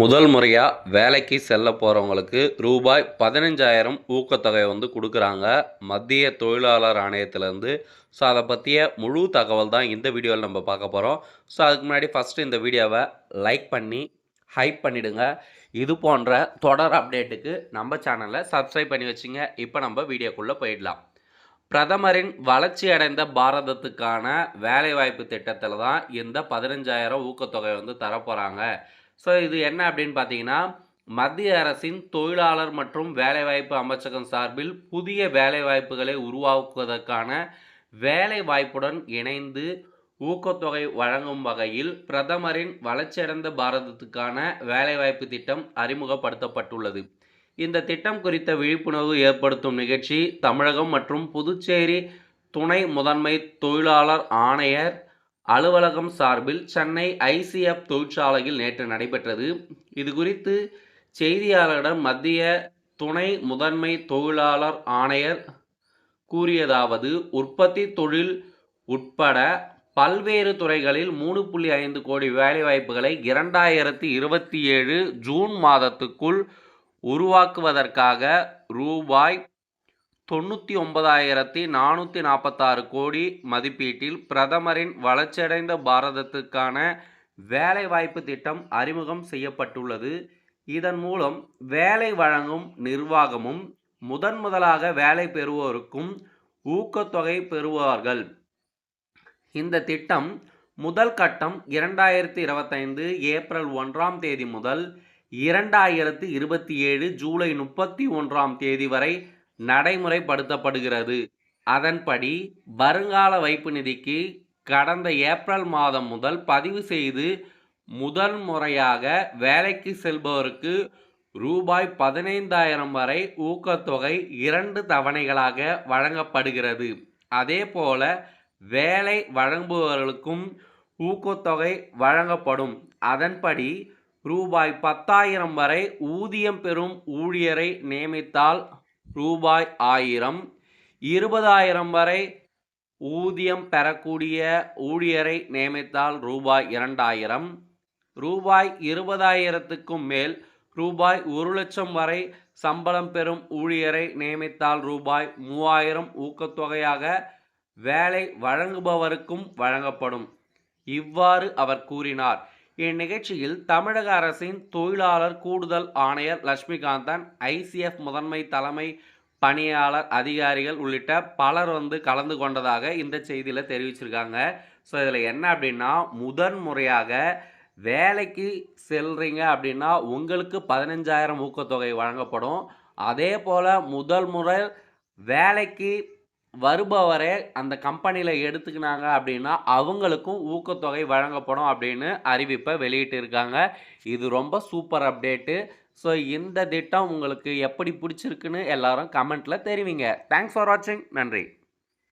முதல் முறையாக வேலைக்கு செல்ல போகிறவங்களுக்கு ரூபாய் பதினஞ்சாயிரம் ஊக்கத்தொகை வந்து கொடுக்குறாங்க. மத்திய தொழிலாளர் ஆணையத்திலேருந்து. ஸோ அதை பற்றிய முழு தகவல் தான் இந்த வீடியோவில் நம்ம பார்க்க போகிறோம் ஸோ அதுக்கு முன்னாடி ஃபஸ்ட்டு இந்த வீடியோவை லைக் பண்ணி ஹைப் பண்ணிவிடுங்க இது போன்ற தொடர் அப்டேட்டுக்கு நம்ம சேனலை சப்ஸ்கிரைப் பண்ணி வச்சுங்க. இப்போ நம்ம வீடியோக்குள்ளே போயிடலாம். பிரதமரின் வளர்ச்சி அடைந்த பாரதத்துக்கான வேலைவாய்ப்பு திட்டத்தில் தான் இந்த பதினஞ்சாயிரம் ஊக்கத்தொகை வந்து தரப்போகிறாங்க ஸோ இது என்ன அப்படின்னு பார்த்தீங்கன்னா மத்திய அரசின் தொழிலாளர் மற்றும் வேலைவாய்ப்பு அமைச்சகம் சார்பில் புதிய வேலைவாய்ப்புகளை உருவாக்குவதற்கான வேலை வாய்ப்புடன் இணைந்து ஊக்கத்தொகை வழங்கும் வகையில் பிரதமரின் வளர்ச்சியடைந்த பாரதத்துக்கான வேலைவாய்ப்பு திட்டம் அறிமுகப்படுத்தப்பட்டுள்ளது. இந்த திட்டம் குறித்த விழிப்புணர்வு ஏற்படுத்தும் நிகழ்ச்சி தமிழகம் மற்றும் புதுச்சேரி துணை முதன்மை தொழிலாளர் ஆணையர் அலுவலகம் சார்பில் சென்னை ஐசிஎஃப் தொழிற்சாலையில் நேற்று நடைபெற்றது. இது குறித்து செய்தியாளரிடம் மத்திய துணை முதன்மை தொழிலாளர் ஆணையர் கூறியதாவது உற்பத்தி தொழில் உட்பட பல்வேறு துறைகளில் மூணு புள்ளி ஐந்து கோடி வேலைவாய்ப்புகளை இரண்டாயிரத்தி இருபத்தி ஏழு ஜூன் மாதத்துக்குள் உருவாக்குவதற்காக ரூபாய் தொண்ணூற்றி ஒன்பதாயிரத்தி நானூற்றி நாற்பத்தாறு கோடி மதிப்பீட்டில் பிரதமரின் வளர்ச்சியடைந்த பாரதத்துக்கான வேலைவாய்ப்பு திட்டம் அறிமுகம் செய்யப்பட்டுள்ளது. இதன் மூலம் வேலை வழங்கும் நிர்வாகமும் முதன் முதலாக வேலை பெறுவோருக்கும் ஊக்கத்தொகை பெறுவார்கள். இந்த திட்டம் முதல் கட்டம் இரண்டாயிரத்தி இருபத்தைந்து ஏப்ரல் ஒன்றாம் தேதி முதல் இரண்டாயிரத்தி இருபத்தி ஏழு ஜூலை முப்பத்தி ஒன்றாம் தேதி வரை நடைமுறைப்படுத்தப்படுகிறது. அதன்படி வருங்கால வைப்பு நிதிக்கு கடந்த ஏப்ரல் மாதம் முதல் பதிவு செய்து முதல் முறையாக வேலைக்கு செல்பவருக்கு ரூபாய் பதினைந்தாயிரம் வரை ஊக்கத்தொகை இரண்டு தவணைகளாக வழங்கப்படுகிறது. அதேபோல வேலை வழங்குபவர்களுக்கும் ஊக்கத்தொகை வழங்கப்படும். அதன்படி ரூபாய் பத்தாயிரம் வரை ஊதியம் பெறும் ஊழியரை நியமித்தால் ரூபாய் ஆயிரம். இருபதாயிரம் வரை ஊதியம் பெறக்கூடிய ஊழியரை நியமித்தால் ரூபாய் இரண்டாயிரம். ரூபாய் இருபதாயிரத்துக்கும் மேல் ரூபாய் ஒரு லட்சம் வரை சம்பளம் பெறும் ஊழியரை நியமித்தால் ரூபாய் மூவாயிரம் ஊக்கத்தொகையாக வேலை வழங்குபவருக்கும் வழங்கப்படும். இவ்வாறு அவர் கூறினார். இந்நிகழ்ச்சியில் தமிழக அரசின் தொழிலாளர் கூடுதல் ஆணையர் லட்சுமிகாந்தன் ஐசிஎஃப் முதன்மை தலைமை பணியாளர் அதிகாரிகள் உள்ளிட்ட பலர் வந்து கலந்து கொண்டதாக இந்த செய்தியில் தெரிவிச்சிருக்காங்க. ஸோ இதில் என்ன அப்படின்னா முதன் முறையாக வேலைக்கு செல்றீங்க அப்படின்னா உங்களுக்கு பதினஞ்சாயிரம் ஊக்கத்தொகை வழங்கப்படும். அதே போல் முதல் முறை வேலைக்கு வருபவரே அந்த கம்பெனியில் எடுத்துக்கினாங்க அப்படின்னா அவங்களுக்கும் ஊக்கத்தொகை வழங்கப்படும் அப்படின்னு அறிவிப்பை வெளியிட்டு இருக்காங்க. இது ரொம்ப சூப்பர் அப்டேட்டு ஸோ இந்த திட்டம் உங்களுக்கு எப்படி பிடிச்சிருக்குன்னு எல்லாரும் கமெண்ட்டில் தெரிவிங்க. தேங்க்ஸ் ஃபார் வாட்சிங் நன்றி.